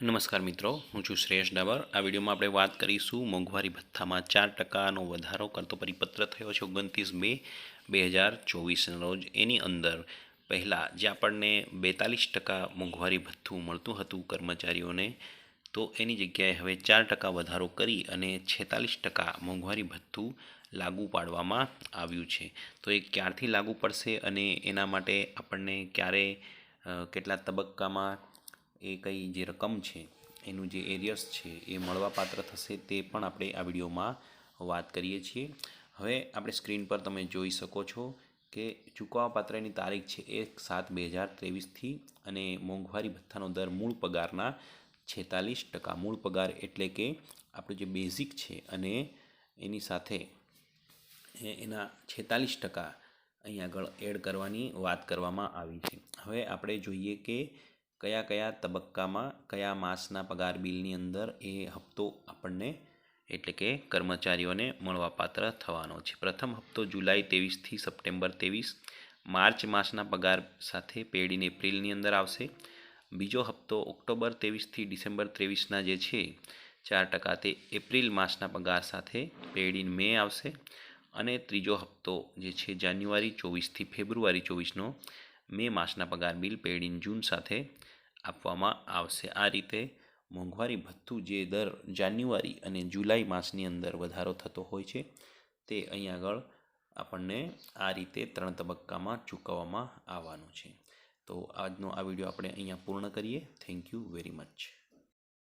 નમસ્કાર મિત્રો, હું છું શ્રેયસ ડાબર. આ વિડીયોમાં આપણે વાત કરીશું મોંઘવારી ભથ્થામાં ચાર ટકાનો વધારો કરતો પરિપત્ર થયો છે ઓગણત્રીસ મે બે હજાર ચોવીસના રોજ. એની અંદર પહેલાં જે આપણને બેતાલીસ ટકા મોંઘવારી ભથ્થું મળતું હતું કર્મચારીઓને, તો એની જગ્યાએ હવે ચાર ટકા વધારો કરી અને છેતાલીસ ટકા મોંઘવારી ભથ્થું લાગુ પાડવામાં આવ્યું છે. તો એ ક્યારથી લાગુ પડશે અને એના માટે આપણને ક્યારે કેટલા તબક્કામાં એ કઈ જે રકમ છે, એનું જે એરિયર્સ છે, એ મળવાપાત્ર થશે તે પણ આપણે આ વિડીયોમાં વાત કરીએ છીએ. હવે આપણે સ્ક્રીન પર તમે જોઈ શકો છો કે ચૂકવવાપાત્રની તારીખ છે એક સાત બે હજાર ત્રેવીસથી અને મોંઘવારી ભથ્થાનો દર મૂળ પગારના છેતાલીસ ટકા. મૂળ પગાર એટલે કે આપણું જે બેઝિક છે અને એની સાથે એના છેતાલીસ ટકા અહીં આગળ એડ કરવાની વાત કરવામાં આવી છે. હવે આપણે જોઈએ કે કયા કયા તબક્કામાં કયા માસના પગાર બિલની અંદર એ હપ્તો આપણને એટલે કે કર્મચારીઓને મળવાપાત્ર થવાનો છે. પ્રથમ હપ્તો જુલાઈ ત્રેવીસથી સપ્ટેમ્બર ત્રેવીસ, માર્ચ માસના પગાર સાથે પેડ એપ્રિલની અંદર આવશે. બીજો હપ્તો ઓક્ટોબર ત્રેવીસથી ડિસેમ્બર ત્રેવીસના જે છે, ચાર ટકા તે એપ્રિલ માસના પગાર સાથે પેડ મે આવશે. અને ત્રીજો હપ્તો જે છે, જાન્યુઆરી ચોવીસથી ફેબ્રુઆરી ચોવીસનો મે માસના પગાર બિલ પેડ ઇન જૂન સાથે આપવામાં આવશે. આ રીતે મોંઘવારી ભથ્થું જે દર જાન્યુઆરી અને જુલાઈ માસની અંદર વધારો થતો હોય છે, તે અહીં આગળ આપણને આ રીતે ત્રણ તબક્કામાં ચૂકવવામાં આવવાનું છે. તો આજનો આ વીડિયો આપણે અહીંયા પૂર્ણ કરીએ. Thank you very much